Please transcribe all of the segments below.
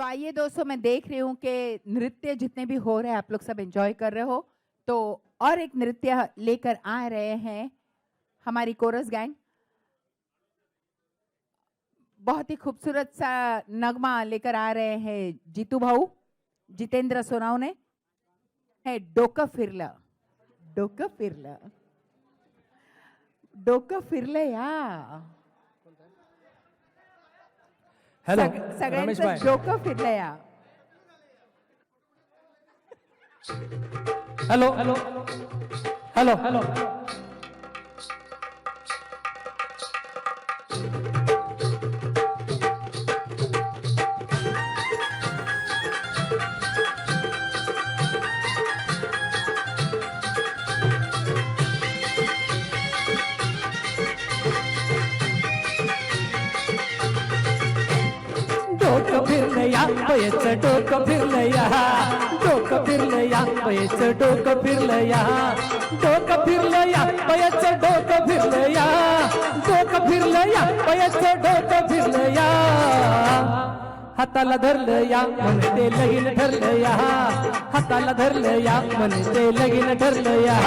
तो आइए दोस्तों, मैं देख रही हूँ कि नृत्य जितने भी हो रहे हैं, आप लोग सब एंजॉय कर रहे हो। तो और एक नृत्य लेकर आ रहे हैं हमारी कोरस गैंग बहुत ही खूबसूरत सा नगमा लेकर आ रहे हैं जीतू भाऊ, जितेंद्र सोनाव ने। है, डोकं फिरलं। डोकं फिरलं। डोकं फिरलं, या। हॅलो सग- रमेश सगळ्यांचं भाई डोकं फिरलं या हॅलो हॅलो हॅलो हॅलो या पयचं डोकं फिरलं या. डोकं फिरलं या पयचं डोकं फिरलं या. डोकं फिरलं या पयचं डोकं फिरलं या. डोकं फिरलं या पयचं डोकं फिरलं या. हाताला धरलं या म्हणते लगीन ठरलं या. हाताला धरलं या म्हणते लगीन ठरलं या.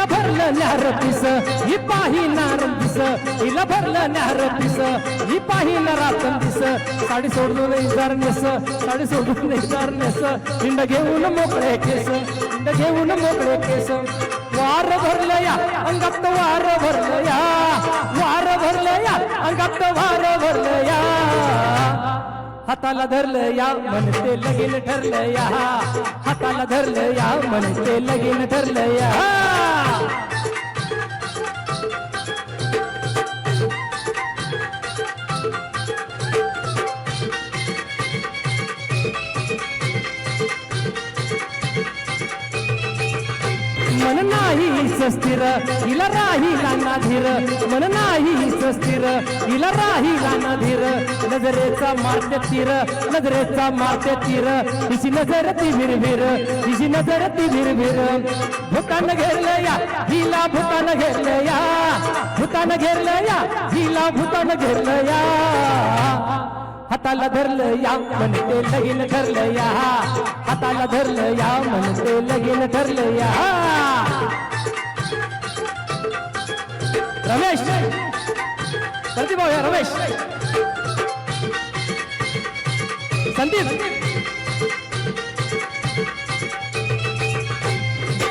हिला भरलं न्यार पिस ही पाहिणार दिस हिला भरलं न्यार पिस ही पाहिणार आपण दिस साडी सोडून इजार नेस साडी सोडून इजार नेस हिंड घेऊन मोकळे केस हिंड घेऊन मोकळे केस. वार भरलं या अंगात वार भरलं या वार भरलं या अंगात वार भरलं या. हाताला धरलं या म्हणते लगीन ठरलं या. हाताला धरलं या म्हणते लगीन ठरलं या. मन नाही स्थिर हिला राही लाना धीर. मन नाही स्थिर हिला राही लाना धीर. नजरेचा मारते तीर नजरेचा मारते तीर. हिची नजर ती भिरभिर हिची नजर ती भिरभिर भूतान घेरलं या हिला भूतान घेरलं या. भूतान घेरलं या हिला भूतान घेरलं या. हाताला धरलं या म्हणते लगीन ठरलं या. हाताला धरलं या म्हणते लगीन ठरलं या. रमेश! संदीप भाऊ या रमेश! संदीप!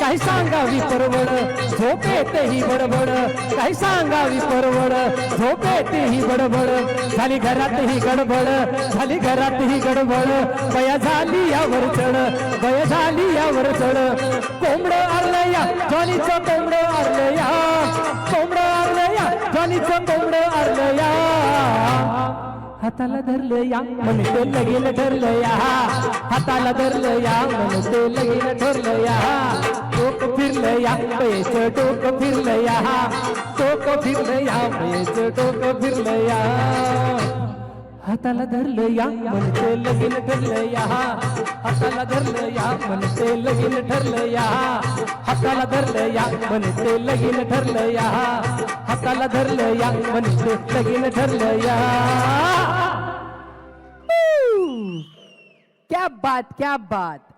काय सांगावी परवड? झोप येते ही बडबड. काय सांगावी परवड? झोप येते ही बडबड. झाली घरातही गडबड. झाली घरातही गडबड. बया झाली यावर चढ. बया झाली यावर चढ. कोंबड आरलया जॉनीचं कोंबड आरलया. कोंबड आरलया जॉनीचं कोंबड आरलया. हाताला धरलं या ते लगेल ठरलं या हाताला धरलं या ते लगेल ठरलं या टोक फिरलं या पैच टोक फिरलं या टोक फिरलं या पैच टोक फिरलं या हाताला धरलं या म्हणते लगीन ठरलं या। हाताला धरलं या म्हणते लगीन ठरलं या। हाताला धरलं या म्हणते लगीन ठरलं या। हाताला धरलं या म्हणते लगीन ठरलं या। क्या बात क्या बात।